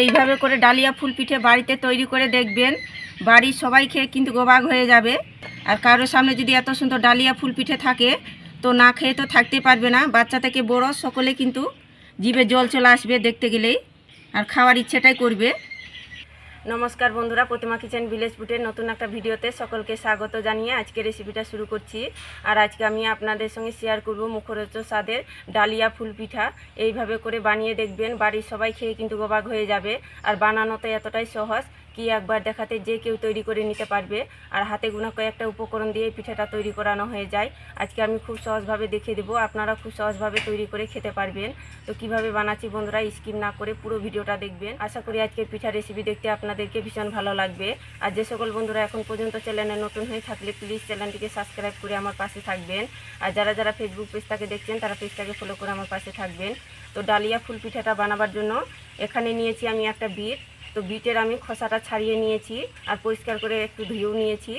এইভাবে করে ডালিয়া ফুল পিঠে বাড়িতে তৈরি করে দেখবেন। বাড়ির সবাই খেয়ে কিন্তু গোবাগ হয়ে যাবে। আর কারোর সামনে যদি এত সুন্দর ডালিয়া ফুল পিঠে থাকে, তো না খেয়ে তো থাকতে পারবে না। বাচ্চা থেকে বড় সকলে কিন্তু জিভে জল চলে আসবে দেখতে গেলেই। আর খাওয়ার ইচ্ছেটাই করবে। নমস্কার বন্ধুরা, প্রতিমা কিচেন ভিলেজ ফুটের নতুন একটা ভিডিওতে সকলকে স্বাগত জানিয়ে আজকে রেসিপিটা শুরু করছি। আর আজকে আমি আপনাদের সঙ্গে শেয়ার করব মুখরোচ স্বাদের ডালিয়া ফুল পিঠা। এইভাবে করে বানিয়ে দেখবেন, বাড়ির সবাই খেয়ে কিন্তু গোবাগ হয়ে যাবে। আর বানানো তো এতটাই সহজ কি একবার দেখাতে যে কেউ তৈরি করে নিতে পারবে। আর হাতে গুনা কয়েকটা উপকরণ দিয়ে পিঠাটা তৈরি করানো হয়ে যায়। আজকে আমি খুব সহজভাবে দেখিয়ে দেবো, আপনারা খুব সহজভাবে তৈরি করে খেতে পারবেন। তো কীভাবে বানাচ্ছি বন্ধুরা, স্কিপ না করে পুরো ভিডিওটা দেখবেন। আশা করি আজকের পিঠা রেসিপি দেখতে আপনাদেরকে ভীষণ ভালো লাগবে। আর যে সকল বন্ধুরা এখন পর্যন্ত চ্যানেলে নতুন হয়ে থাকলে প্লিজ চ্যানেলটিকে সাবস্ক্রাইব করে আমার পাশে থাকবেন। আর যারা যারা ফেসবুক পেজটাকে দেখছেন, তারা পেজটাকে ফলো করে আমার পাশে থাকবেন। তো ডালিয়া ফুল পিঠাটা বানাবার জন্য এখানে নিয়েছি আমি একটা বিট তো বিটের আমি খোসাটা ছাড়িয়ে নিয়েছি আর পরিষ্কার করে একটু ধুয়েও নিয়েছি।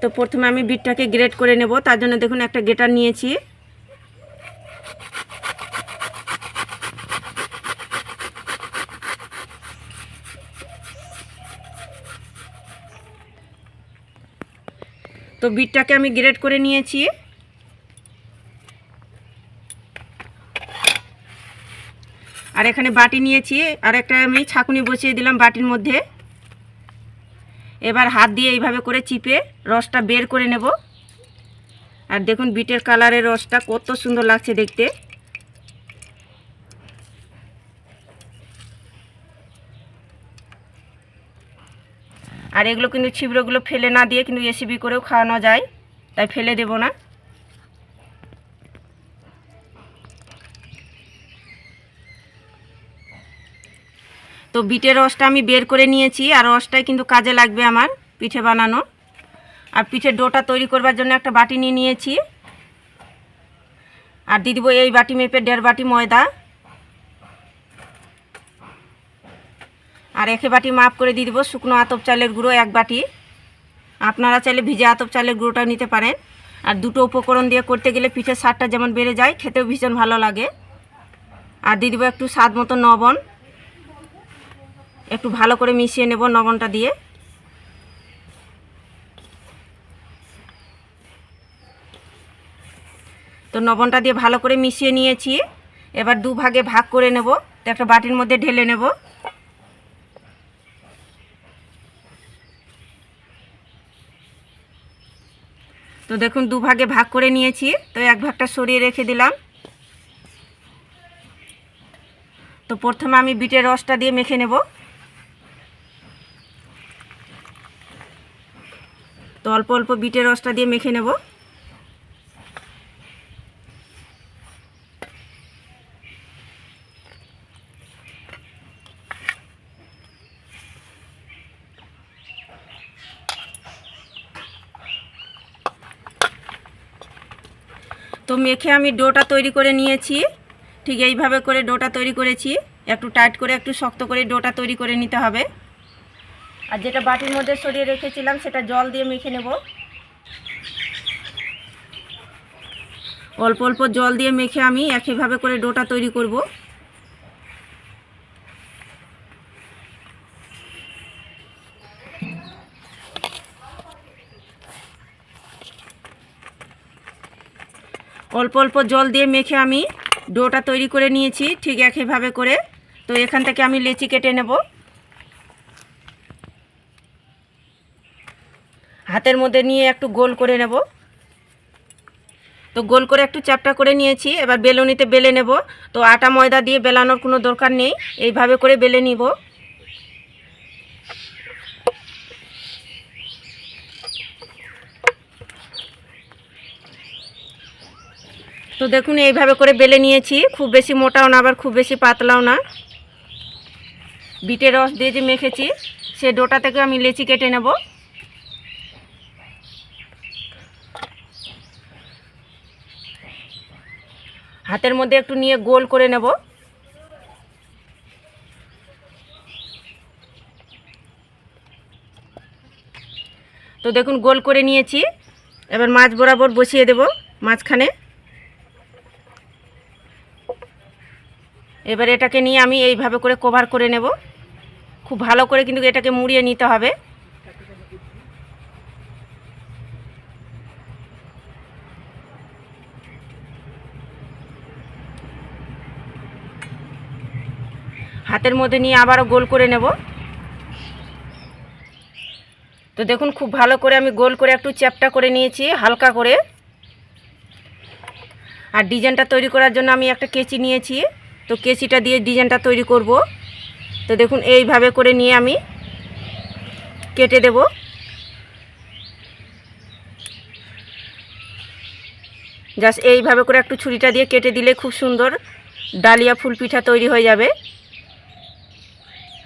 তো প্রথমে আমি বিটটাকে গ্রেট করে নেব, তার জন্য দেখুন একটা গেটার নিয়েছি। তো বিটটাকে আমি গ্রেট করে নিয়েছি। আর এখানে বাটি নিয়েছি, আর একটা আমি ছাকুনি বসিয়ে দিলাম বাটির মধ্যে। এবার হাত দিয়ে এইভাবে করে চিপে রসটা বের করে নেব। আর দেখুন বিটের কালারের রসটা কত সুন্দর লাগছে দেখতে। আর এগুলো কিন্তু ছিবড়োগুলো ফেলে না দিয়ে কিন্তু এসিবি করেও খাওয়ানো যায়, তাই ফেলে দেব না। তো বিটের রসটা আমি বের করে নিয়েছি, আর রসটাই কিন্তু কাজে লাগবে আমার পিঠে বানানো। আর পিঠের ডোটা তৈরি করবার জন্য একটা বাটি নিয়ে নিয়েছি। আর দিয়ে দিব এই বাটি মেপে দেড় বাটি ময়দা। আর একে বাটি মাপ করে দিয়ে দিব শুকনো আতপ চালের গুঁড়ো এক বাটি। আপনারা চাইলে ভিজে আতপ চালের গুঁড়োটাও নিতে পারেন। আর দুটো উপকরণ দিয়ে করতে গেলে পিঠের স্বাদটা যেমন বেড়ে যায়, খেতেও ভীষণ ভালো লাগে। আর দিয়ে দিব একটু স্বাদ মতো লবণ। একটু ভালো করে মিশিয়ে নেব লবণটা দিয়ে। তো লবণটা দিয়ে ভালো করে মিশিয়ে নিয়েছি। এবার দু ভাগে করে নেব। তো একটা বাটির মধ্যে ঢেলে নেব। তো দেখুন দু ভাগে ভাগ করে নিয়েছি। তো এক ভাগটা সরিয়ে রেখে দিলাম। তো প্রথমে আমি বিটের রসটা দিয়ে মেখে নেব। তো অল্প অল্প বিটের রসটা দিয়ে মেখে নেব। তো মেখে আমি ডোটা তৈরি করে নিয়েছি। ঠিক এইভাবে করে ডোটা তৈরি করেছি। একটু টাইট করে, একটু শক্ত করে ডোটা তৈরি করে নিতে হবে। আর যেটা বাটির মধ্যে সরিয়ে রেখেছিলাম, সেটা জল দিয়ে মেখে নেব। অল্প অল্প জল দিয়ে মেখে আমি একইভাবে করে ডোটা তৈরি করব। অল্প অল্প জল দিয়ে মেখে আমি ডোটা তৈরি করে নিয়েছি, ঠিক একইভাবে করে। তো এখান থেকে আমি লেচি কেটে নেব। হাতের মধ্যে নিয়ে একটু গোল করে নেব। তো গোল করে একটু চ্যাপটা করে নিয়েছি, এবার বেলুনিতে বেলে নেব। তো আটা ময়দা দিয়ে বেলানোর কোনো দরকার নেই, এইভাবে করে বেলে নিব। তো দেখুন, এইভাবে করে বেলে নিয়েছি, খুব বেশি মোটাও না, আবার খুব বেশি পাতলাও না। বিটের রস দিয়ে যে মেখেছি, সে ডোটা থেকে আমি লেচি কেটে নেব। হাতের মধ্যে একটু নিয়ে গোল করে নেব। তো দেখুন, গোল করে নিয়েছি। এবার মাছ বরাবর বসিয়ে দেব মাঝখানে। এবার এটাকে নিয়ে আমি এইভাবে করে কভার করে নেব। খুব ভালো করে কিন্তু এটাকে মুড়িয়ে নিতে হবে। হাতের মধ্যে নিয়ে আবারও গোল করে নেব। তো দেখুন, খুব ভালো করে আমি গোল করে একটু চ্যাপটা করে নিয়েছি, হালকা করে। আর ডিজাইনটা তৈরি করার জন্য আমি একটা কেচি নিয়েছি। তো কেচিটা দিয়ে ডিজাইনটা তৈরি করব। তো দেখুন, এইভাবে করে নিয়ে আমি কেটে দেব। জাস্ট এইভাবে করে একটু ছুরিটা দিয়ে কেটে দিলে খুব সুন্দর ডালিয়া ফুল পিঠা তৈরি হয়ে যাবে।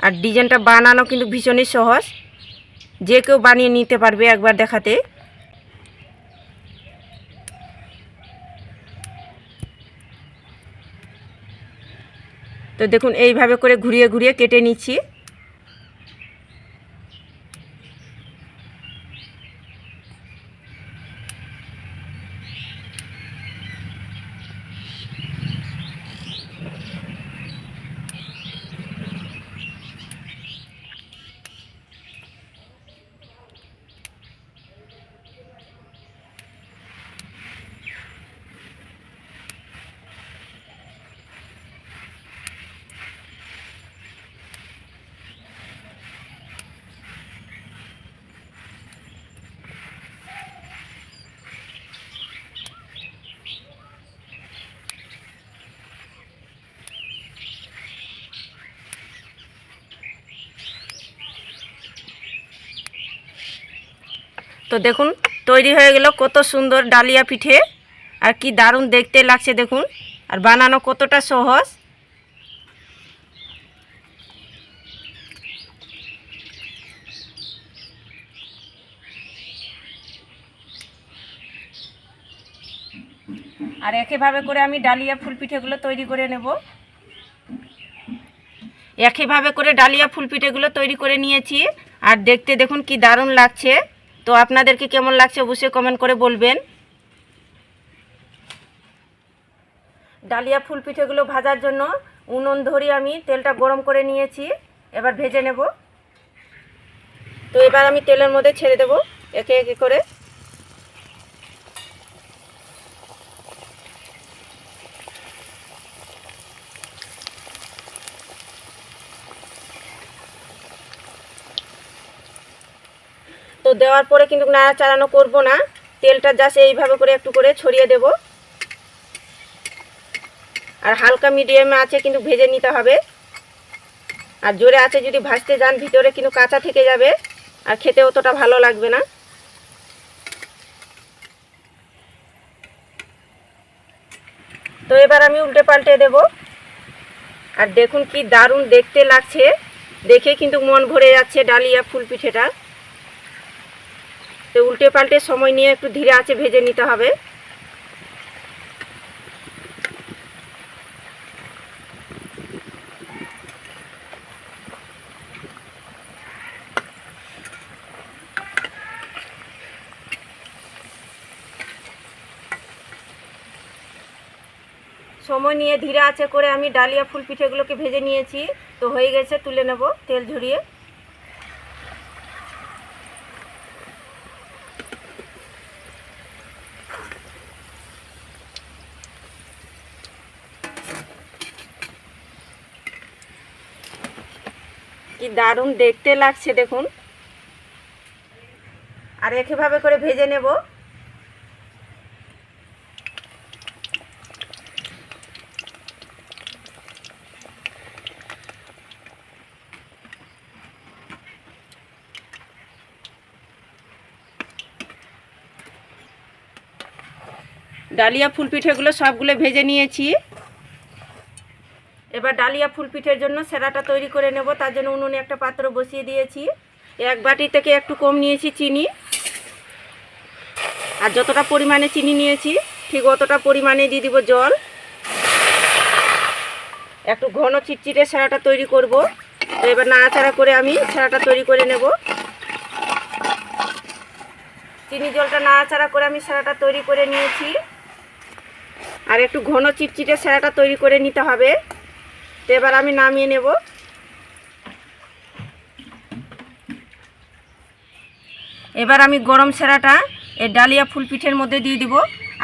আর ডিজাইনটা বানানো কিন্তু ভীষণই সহজ। যে কেউ বানিয়ে নিতে পারবে একবার দেখাতে। তো দেখুন, এইভাবে করে ঘুরিয়ে ঘুরিয়ে কেটে নিচ্ছি। তো দেখুন, তৈরি হয়ে গেল কত সুন্দর ডালিয়া পিঠে। আর কি দারুণ দেখতে লাগছে দেখুন। আর বানানো কতটা সহজ। আর একইভাবে করে আমি ডালিয়া ফুল পিঠেগুলো তৈরি করে নেব। একইভাবে করে ডালিয়া ফুল পিঠেগুলো তৈরি করে নিয়েছি। আর দেখতে দেখুন কি দারুণ লাগছে। তো আপনাদেরকে কেমন লাগছে অবশ্যই কমেন্ট করে বলবেন। ডালিয়া ফুল পিঠেগুলো ভাজার জন্য উনুন ধরি আমি তেলটা গরম করে নিয়েছি, এবার ভেজে নেব। তো এবার আমি তেলের মধ্যে ছেড়ে দেব, একে একে করে। দেওয়ার পরে কিন্তু নাড়াচাড়ানো করব না। তেলটা জাস্ট এইভাবে করে একটু করে ছড়িয়ে দেব। আর হালকা মিডিয়ামে আছে কিন্তু ভেজে নিতে হবে। আর জোরে আছে যদি ভাজতে যান, ভিতরে কিন্তু কাঁচা থেকে যাবে। আর খেতে অতটা ভালো লাগবে না। তো এবার আমি উল্টে পাল্টে দেব। আর দেখুন কি দারুণ দেখতে লাগছে। দেখে কিন্তু মন ভরে যাচ্ছে ডালিয়া ফুল পিঠেটা। তো উল্টে পাল্টে সময় নিয়ে একটু ধীরে আছে ভেজে নিতে হবে। সময় নিয়ে ধীরে আছে করে আমি ডালিয়া ফুল পিঠেগুলোকে ভেজে নিয়েছি। তো হয়ে গেছে, তুলে নেব তেল ঝরিয়ে। দারুণ দেখতে লাগছে, দেখুন। আর একইভাবে করে ভেজে নেব। ডালিয়া ফুল পিঠেগুলো সবগুলো ভেজে নিয়েছি। এবার ডালিয়া ফুল পিঠের জন্য সেরাটা তৈরি করে নেব, তার জন্য উনুনে একটা পাত্র বসিয়ে দিয়েছি। এক বাটি থেকে একটু কম নিয়েছি চিনি। আর যতটা পরিমাণে চিনি নিয়েছি, ঠিক অতটা পরিমাণে দিয়ে দিব জল। একটু ঘন চিটচিটে সেরাটা তৈরি করব। তো এবার নাড়াচাড়া করে আমি সেরাটা তৈরি করে নেব। চিনি জলটা নাড়াচাড়া করে আমি সেরাটা তৈরি করে নিয়েছি। আর একটু ঘন চিটচিটে সেরাটা তৈরি করে নিতে হবে। তো এবার আমি নামিয়ে নেব। এবার আমি গরম সেরাটা এই ডালিয়া ফুল পিঠের মধ্যে দিয়ে দিব।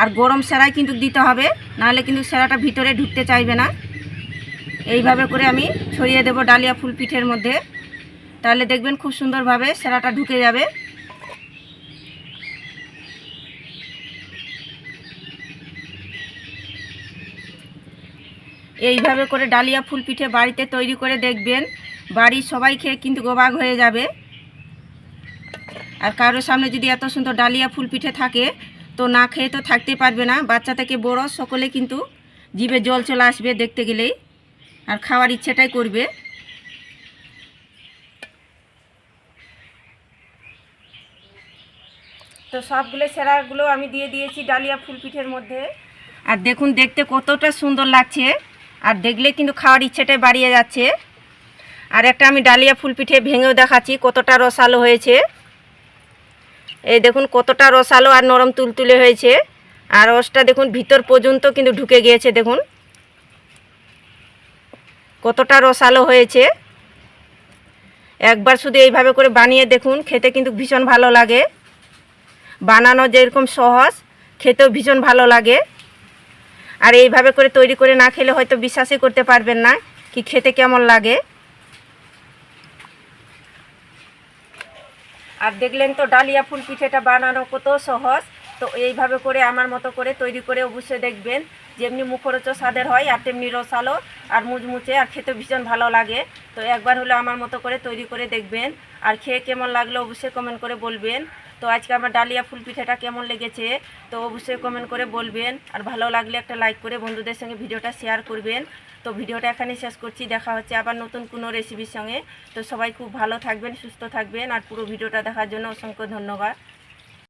আর গরম সেরাই কিন্তু দিতে হবে, নাহলে কিন্তু সেরাটা ভিতরে ঢুকতে চাইবে না। এইভাবে করে আমি ছড়িয়ে দেব ডালিয়া ফুল পিঠের মধ্যে। তাহলে দেখবেন খুব সুন্দরভাবে সেরাটা ঢুকে যাবে। এইভাবে করে ডালিয়া ফুল পিঠে বাড়িতে তৈরি করে দেখবেন। বাড়ির সবাই খেয়ে কিন্তু গোবাগ হয়ে যাবে। আর কারোর সামনে যদি এত সুন্দর ডালিয়া ফুল পিঠে থাকে, তো না খেয়ে তো থাকতে পারবে না। বাচ্চা থেকে বড় সকলে কিন্তু জিভে জল চলে আসবে দেখতে গেলেই। আর খাওয়ার ইচ্ছেটাই করবে। তো সবগুলো সেরাগুলো আমি দিয়ে দিয়েছি ডালিয়া ফুল পিঠের মধ্যে। আর দেখুন, দেখতে কতটা সুন্দর লাগছে। আর দেখলে কিন্তু খাওয়ার ইচ্ছেটাই বাড়িয়ে যাচ্ছে। আর একটা আমি ডালিয়া ফুল পিঠে ভেঙেও দেখাচ্ছি, কতটা রসালো হয়েছে। এই দেখুন, কতটা রসালো আর নরম তুলতুলে হয়েছে। আর রসটা দেখুন, ভিতর পর্যন্ত কিন্তু ঢুকে গিয়েছে, দেখুন। কতটা রসালো হয়েছে। একবার শুধু এইভাবে করে বানিয়ে দেখুন, খেতে কিন্তু ভীষণ ভালো লাগে। বানানো যেরকম সহজ, খেতেও ভীষণ ভালো লাগে। আর এইভাবে করে তৈরি করে না খেলে হয়তো বিশ্বাসই করতে পারবেন না। কি খেতে কেমন লাগে? আর দেখলেন তো ডালিয়া ফুল পিঠেটা বানানো কত সহজ। তো এইভাবে করে আমার মতো করে তৈরি করে অবশ্যই দেখবেন। যেমনি মুখরোচ স্বাদের হয় আর তেমনি রসালো আর মুচমুচে আর খেতে ভীষণ ভালো লাগে। তো একবার হলে আমার মতো করে তৈরি করে দেখবেন। আর খেয়ে কেমন লাগল অবশ্যই কমেন্ট করে বলবেন। তো আজকে আমার ডালিয়া ফুল পিঠাটা কেমন লেগেছে তো অবশ্যই কমেন্ট করে বলবেন। আর ভালো লাগলে একটা লাইক করে বন্ধুদের সঙ্গে ভিডিওটা শেয়ার করবেন। তো ভিডিওটা এখানে শেষ করছি, দেখা হচ্ছে আবার নতুন কোনো রেসিপির সঙ্গে। তো সবাই খুব ভালো থাকবেন, সুস্থ থাকবেন। আর পুরো ভিডিওটা দেখার জন্য অসংখ্য ধন্যবাদ।